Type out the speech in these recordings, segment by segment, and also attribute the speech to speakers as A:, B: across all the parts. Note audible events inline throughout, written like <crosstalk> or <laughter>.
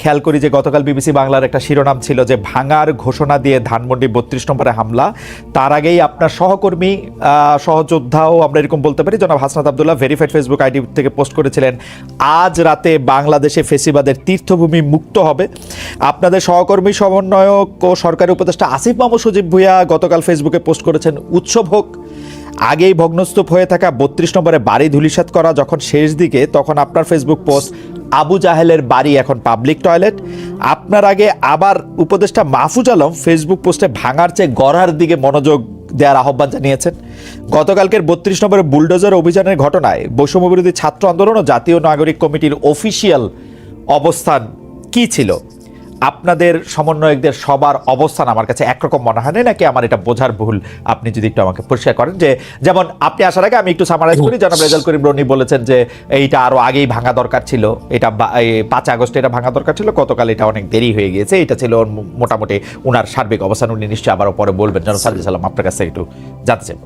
A: খেয়াল করি যে গতকাল বিবিসি বাংলার একটা শিরোনাম ছিল যে ভাঙার ঘোষণা দিয়ে ধানমন্ডি বত্রিশ নম্বরে হামলা। তার আগেই আপনার সহকর্মী সহযোদ্ধাও আমরা এরকম বলতে পারি। জনাব Hasnat Abdullah verified Facebook ID থেকে পোস্ট করেছিলেন, আজ রাতে বাংলাদেশে ফেসিবাদের তীর্থভূমি মুক্ত হবে। আপনাদের সহকর্মী, সমন্বয়ক ও সরকারি উপদেষ্টা আসিফ মামু সজীব ভুইয়া গতকাল ফেসবুকে পোস্ট করেছেন, উৎসব হোক। আগেই ভগ্নস্তূপ হয়ে থাকা বত্রিশ নম্বরে বাড়ি ধুলিসাৎ করা যখন শেষ দিকে, তখন আপনার ফেসবুক পোস্ট আবু জাহেলের বাড়ি এখন পাবলিক টয়লেট। আপনার আগে আবার উপদেষ্টা মাহফুজ আলম ফেসবুক পোস্টে ভাঙার চেয়ে গড়ার দিকে মনোযোগ দেওয়ার আহ্বান জানিয়েছেন। গতকালকের বত্রিশ নম্বরের বুলডোজার অভিযানের ঘটনায় বৈষম্যবিরোধী ছাত্র আন্দোলন ও জাতীয় নাগরিক কমিটির অফিসিয়াল অবস্থান কি ছিল? আপনাদের সমন্বয়কদের সবার অবস্থান আমার কাছে একরকম মনে হয় নাকি আমার এটা বোঝার ভুল? আপনি যদি একটু আমাকে পরিষ্কার করেন যে, যেমন আপনি আসার আগে আমি একটু সামারাইজ করি, জনাব রেজাল করিম রনি বলেছেন যে, এইটা আরও আগেই ভাঙা দরকার ছিল। এটা পাঁচ আগস্টে এটা ভাঙা দরকার ছিল, গতকাল এটা অনেক দেরি হয়ে গিয়েছে, এটা ছিল মোটামুটি ওনার সার্বিক অবস্থান, উনি নিশ্চয়ই আবারও পরে বলবেন। জনাব সাজিদ সালাম, আপনার কাছে একটু জানতে চাই।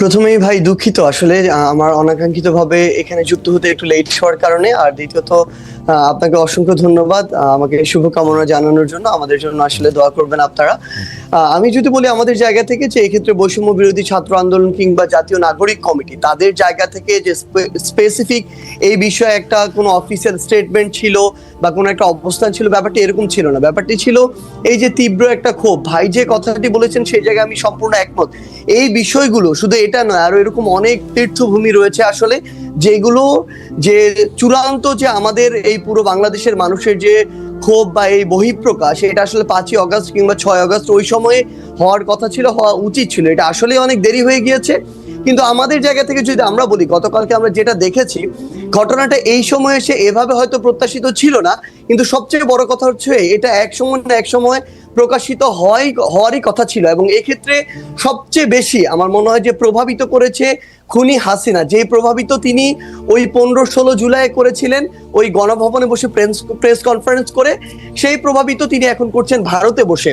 B: প্রথমেই ভাই দুঃখিত, আসলে আমার অনাকাঙ্ক্ষিত ভাবে এখানে যুক্ত হতে একটু লেট হওয়ার কারণে, আর দ্বিতীয়ত আপনাকে অসংখ্য ধন্যবাদ আমাকে শুভকামনা জানানোর জন্য। আমাদের জন্য আসলে দোয়া করবেন আপনারা। আমি যদি বলি আমাদের জায়গা থেকে যে এক্ষেত্রে বৈষম্য বিরোধী ছাত্র আন্দোলন কিংবা জাতীয় নাগরিক কমিটি, তাদের জায়গা থেকে যে স্পেসিফিক এই বিষয়ে একটা কোনো অফিসিয়াল স্টেটমেন্ট ছিল বা কোনো একটা অবস্থান ছিল, ব্যাপারটি এরকম ছিল না। ব্যাপারটি ছিল এই যে তীব্র একটা ক্ষোভ। ভাই যে কথাটি বলেছেন, সেই জায়গায় আমি সম্পূর্ণ একমত। এই বিষয়গুলো, শুধু এটা নয়, আরও এরকম অনেক তীর্থভূমি রয়েছে আসলে। যেগুলো যে চূড়ান্ত যে আমাদের এই পুরো বাংলাদেশের মানুষের যে ক্ষোভ বা এই বহিঃপ্রকাশ, এটা আসলে পাঁচই অগস্ট কিংবা ছয় অগস্ট ওই সময়ে হওয়ার কথা ছিল, হওয়া উচিত ছিল। এটা আসলে অনেক দেরি হয়ে গিয়েছে। কিন্তু আমাদের জায়গা থেকে যদি আমরা বলি, গতকালকে আমরা যেটা দেখেছি, ঘটনাটা এই সময় এসে এভাবে হয়তো প্রত্যাশিত ছিল না। কিন্তু সবচেয়ে বড় কথা হচ্ছে, এটা এক সময় না এক সময় প্রকাশিত হয়, হওয়ারই কথা ছিল এবং এক্ষেত্রে সবচেয়ে বেশি আমার মনে হয় যে প্রভাবিত করেছে খুনি হাসিনা। যে প্রভাবিত তিনি ওই পনেরো ষোলো জুলাই করেছিলেন, ওই গণভবনে বসে প্রেস প্রেস কনফারেন্স করে, সেই প্রভাবিত তিনি এখন করছেন ভারতে বসে।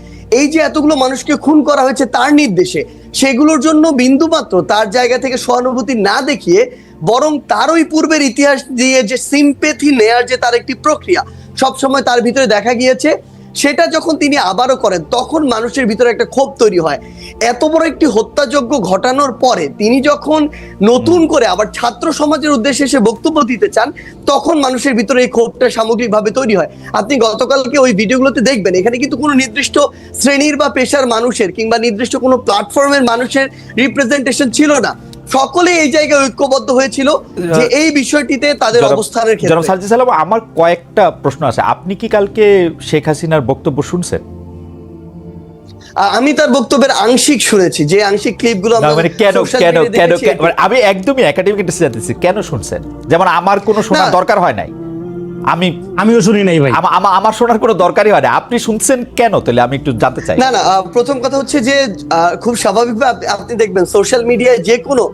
B: এই যে এতগুলো মানুষকে খুন করা হয়েছে তার নির্দেশে, সেগুলোর জন্য বিন্দুমাত্র তার জায়গা থেকে সহানুভূতি না দেখিয়ে বরং তার ওই পূর্বের ইতিহাস দিয়ে যে সিম্পেথি নেয়ার যে তার একটি প্রক্রিয়া, সবসময় তার ভিতরে দেখা গিয়েছে। সেটা যখন তিনি আবারও করেন, তখন মানুষের ভিতরে একটা ক্ষোভ তৈরি হয়। এত বড় একটি হত্যাযজ্ঞ ঘটানোর পরে তিনি যখন নতুন করে আবার ছাত্র সমাজের উদ্দেশ্যে এসে বক্তব্য দিতে চান তখন মানুষের ভিতরে এই ক্ষোভটা সামগ্রিকভাবে তৈরি হয়। আপনি গতকালকে ওই ভিডিওগুলোতে দেখবেন এখানে কিন্তু কোনো নির্দিষ্ট শ্রেণির বা পেশার মানুষের কিংবা নির্দিষ্ট কোনো প্ল্যাটফর্মের মানুষের রিপ্রেজেন্টেশন ছিল না। সকলে এই জায়গায় ঐক্যবদ্ধ হয়েছিল যে এই বিষয়টিতে তাদের অবস্থানের ক্ষেত্রে।
A: আমার কয়েকটা প্রশ্ন আছে। আপনি কি কালকে শেখ হাসিনার বক্তব্য শুনছেন?
B: আমি তার বক্তব্যের আংশিক শুনেছি যে আংশিক ক্লিপগুলো
A: মানে কেন কেন কেন মানে আমি একদমই একাডেমিক জানতেছি কেন শুনছেন? যেমন আমার কোনো শোনার দরকার হয় নাই। আমি
C: আমিও শুনি নাই ভাই।
A: আমা- আমা- আমার শোনার কোনো দরকারই হয় না আপনি শুনছেন কেন? তাহলে আমি একটু জানতে চাই।
B: না না প্রথম কথা হচ্ছে যে আহ, খুব স্বাভাবিকভাবে আপনি দেখবেন সোশ্যাল মিডিয়ায় যে কোনো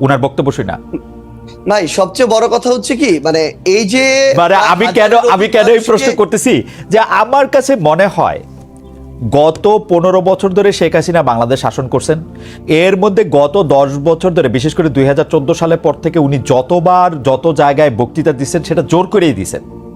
A: ওনার বক্তব্য শুনে
B: নাই সবচেয়ে বড় কথা হচ্ছে কি মানে এই যে
A: মানে আমি কেন আমি কেন এই প্রশ্ন করতেছি যে আমার কাছে মনে হয় গত পনেরো বছর ধরে শেখ হাসিনা বাংলাদেশ শাসন করছেন। এর মধ্যে গত দশ বছর ধরে বিশেষ করে দুই হাজার চোদ্দ সালের পর থেকে উনি যতবার যত জায়গায় বক্তৃতা দিচ্ছেন সেটা জোর করেই দিছেন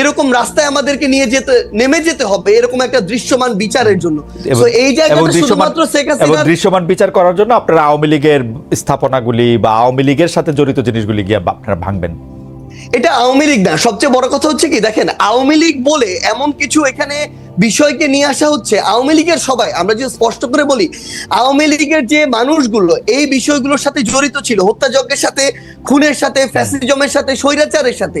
B: এরকম রাস্তায় আমাদেরকে নিয়ে যেতে নেমে যেতে হবে এরকম একটা দৃশ্যমান বিচারের জন্য। এই
A: এবং
B: জায়গাটা
A: দৃশ্যমান
B: শুধুমাত্র শেখ
A: এবং দৃশ্যমান বিচার করার জন্য আপনারা আওয়ামী লীগের স্থাপনাগুলি বা আওয়ামী লীগের সাথে জড়িত জিনিসগুলি গিয়ে আপনারা ভাঙবেন।
B: এটা আওয়ামী লীগ না সবচেয়ে বড় কথা হচ্ছে কি দেখেন আওয়ামী লীগ বলে এমন কিছু এখানে বিষয়কে নিয়ে আসা হচ্ছে আওয়ামী লীগের সবাই আমরা যে স্পষ্ট করে বলি আওয়ামী লীগের যে মানুষগুলো এই বিষয়গুলোর সাথে জড়িত ছিল হত্যাযজ্ঞের সাথে খুনের সাথে ফ্যাসিজমের সাথে স্বৈরাচারের সাথে।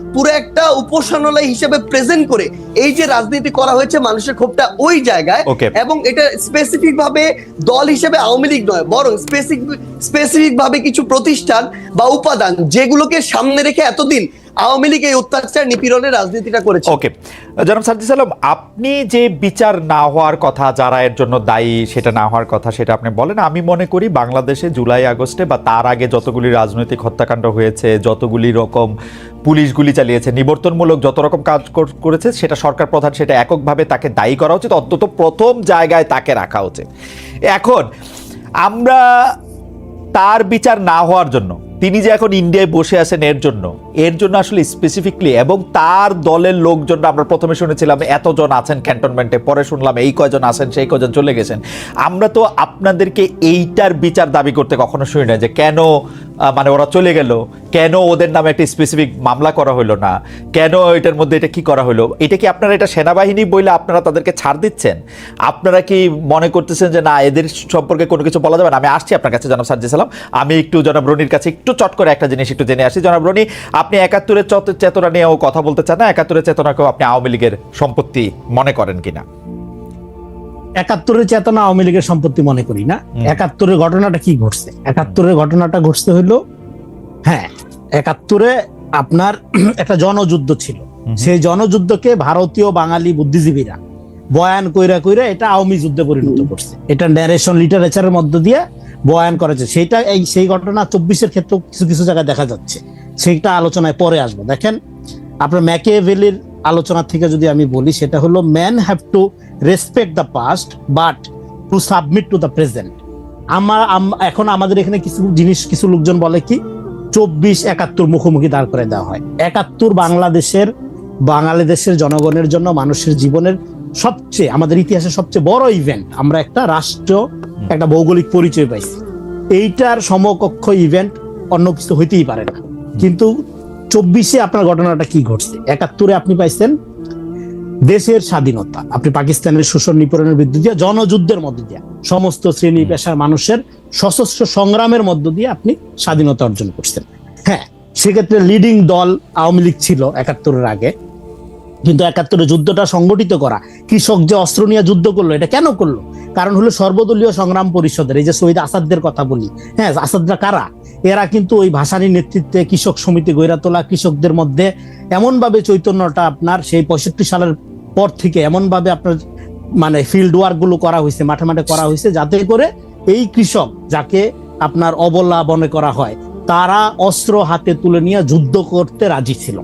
B: পুরো একটা উপাসনালয় হিসেবে প্রেজেন্ট করে এই যে রাজনীতি করা হয়েছে মানুষের ক্ষোভটা ওই জায়গায় এবং এটা স্পেসিফিক ভাবে দল হিসেবে আওয়ামী লীগ নয় বরং স্পেসিফিক স্পেসিফিক ভাবে কিছু প্রতিষ্ঠান বা উপাদান যেগুলোকে সামনে রেখে এতদিন আওয়ামী লীগ এই অত্যাচার নিপীড়নের রাজনীতিটা করেছে।
A: ওকে, জনাব সার্জিস আলম, আপনি যে বিচার না হওয়ার কথা, যারা এর জন্য দায়ী সেটা না হওয়ার কথা সেটা আপনি বলেন। আমি মনে করি বাংলাদেশে জুলাই, আগস্টে বা তার আগে যতগুলি রাজনৈতিক হত্যাকাণ্ড হয়েছে, যতগুলি রকম পুলিশ গুলি চালিয়েছে, নিবর্তনমূলক যত রকম কাজ করেছে, সেটা সরকার প্রধান, সেটা এককভাবে তাকে দায়ী করা উচিত। অন্তত প্রথম জায়গায় তাকে রাখা উচিত। এখন আমরা তার বিচার না হওয়ার জন্য। তিনি যে এখন ইন্ডিয়ায় বসে আছেন এর জন্য। এর জন্য আসলে স্পেসিফিকলি এবং তার দলের লোকজন আমরা প্রথমে শুনেছিলাম এতজন আছেন ক্যান্টনমেন্টে পরে শুনলাম এই কয়জন আছেন, সেই কয়জন চলে গেছেন। আমরা তো আপনাদেরকে এইটার বিচার দাবি করতে কখনো শুনি না যে কেন মানে ওরা চলে গেল। কেন ওদের নামে একটা স্পেসিফিক মামলা করা হলো না? কেন এটার মধ্যে এটা কি করা হলো? এটা কি আপনারা এটা সেনাবাহিনী বলে আপনারা তাদেরকে ছাড় দিচ্ছেন? আপনারা কি মনে করতেছেন যে না, এদের সম্পর্কে কোনো কিছু বলা যাবে না? আমি আসছি আপনার কাছে, জনাব সার্জি সালাম। আমি একটু জনাব রনির কাছে একটু চট করে একটা জিনিস একটু জেনে আসি। জনাব রনি, আপনি একাত্তরের চত- চেতনা নিয়েও কথা বলতে চান না? একাত্তরের চেতনাকেও আপনি আওয়ামী লীগের সম্পত্তি মনে করেন কিনা?
C: একাত্তরের চেতনা আওয়ামী লীগের সম্পত্তি মনে করি না। একাত্তরের ঘটনাটা কি ঘটছে? একাত্তরের ঘটনাটা ঘটছে হইল হ্যাঁ একাত্তরে আপনার <clears throat> একটা জনযুদ্ধ ছিল। সেই জনযুদ্ধকে ভারতীয় বাঙালি বুদ্ধিজীবীরা বয়ান কইরা কইরা এটা আওয়ামী যুদ্ধে পরিণত করছে। এটা ন্যারেশন লিটারেচারের মধ্য দিয়ে বয়ান করেছে। সেটা এই সেই ঘটনা চব্বিশের ক্ষেত্রে কিছু কিছু জায়গায় দেখা যাচ্ছে। সেইটা আলোচনায় পরে আসব। দেখেন আপনার ম্যাকিয়াভেলির আলোচনা থেকে যদি আমি বলি সেটা হলো man have to respect the past but to submit to the present আমার এখন আমাদের এখানে কিছু জিনিস, কিছু লোকজন বলে কি, চব্বিশ একাত্তর মুখোমুখি দাঁড় করে দেওয়া হয়। একাত্তর বাংলাদেশের বাঙালি দেশের জনগণের জন্য মানুষের জীবনের সবচেয়ে, আমাদের ইতিহাসের সবচেয়ে বড় ইভেন্ট আমরা একটা রাষ্ট্র, একটা ভৌগোলিক পরিচয় পাইছি। এইটার সমকক্ষ ইভেন্ট অন্য কিছু হইতেই পারে না। কিন্তু চব্বিশে আপনার ঘটনাটা কি ঘটছে? একাত্তরে আপনি পাইছেন দেশের স্বাধীনতা। আপনি পাকিস্তানের শোষণ নিপীড়নের বিরুদ্ধে দিয়ে, জনযুদ্ধের মধ্য দিয়ে, সমস্ত শ্রেণি পেশার মানুষের সশস্ত্র সংগ্রামের মধ্য দিয়ে আপনি স্বাধীনতা অর্জন করছেন। হ্যাঁ সেক্ষেত্রে লিডিং দল আওয়ামী লীগ ছিল একাত্তরের আগে। কিন্তু একাত্তরে যুদ্ধটা সংগঠিত করা, কৃষক যে অস্ত্র নিয়ে যুদ্ধ করল, এটা কেন করল? কারণ হলো সর্বদলীয় সংগ্রাম পরিষদের, এই যে শহীদ আসাদদের কথা বলি হ্যাঁ আসাদরা কারা? এরা কিন্তু ওই ভাসানির নেতৃত্বে কৃষক সমিতি গইরা তোলা কৃষকদের মধ্যে এমন ভাবে চৈতন্যটা আপনার সেই পঁয়ষট্টি সালের পর থেকে এমন ভাবে আপনার মানে ফিল্ড ওয়ার্কগুলো করা হয়েছে, মাঠে মাঠে করা হয়েছে যাতে করে এই কৃষক যাকে আপনার অবলা মনে করা হয়, তারা অস্ত্র হাতে তুলে নিয়ে যুদ্ধ করতে রাজি ছিল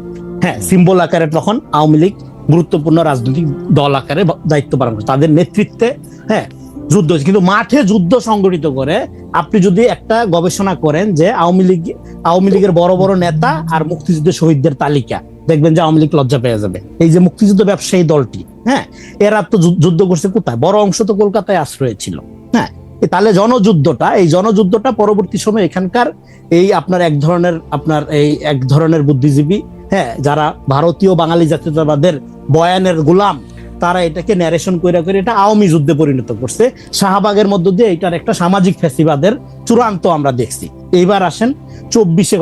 C: হ্যাঁ সিম্বল আকারে তখন আওয়ামী লীগ গুরুত্বপূর্ণ রাজনৈতিক দল আকারে দায়িত্ব পালন করে তাদের নেতৃত্বে হ্যাঁ যুদ্ধ। কিন্তু মাঠে যুদ্ধ সংগঠিত করে আপনি যদি একটা গবেষণা করেন যে আওয়ামী লীগ, আওয়ামী লীগের বড় বড় নেতা আর মুক্তিযুদ্ধের শহীদদের তালিকা দেখবেন যে আওয়ামী লীগ লজ্জা পেয়ে যাবে। এই যে মুক্তিযুদ্ধ ব্যবসায়ী দলটি হ্যাঁ এরা তো যুদ্ধ করছে কোথায়? বড় অংশ তো কলকাতায় আশ্রয় ছিল হ্যাঁ। তাহলে জনযুদ্ধটা, এই জনযুদ্ধটা পরবর্তী সময় এখানকার এই আপনার এক ধরনের, আপনার এই এক ধরনের বুদ্ধিজীবী হ্যাঁ যারা ভারতীয় বাঙালি জাতীয়তাবাদের বয়ানের গোলাম, তারা এটাকে ন্যারেশন করে করে এটা আওয়ামী যুদ্ধে পরিণত করছে। শাহবাগের মধ্য দিয়ে এটার একটা সামাজিক ফ্যাসিবাদের চূড়ান্ত আমরা দেখছি। এইবার আসেন চব্বিশে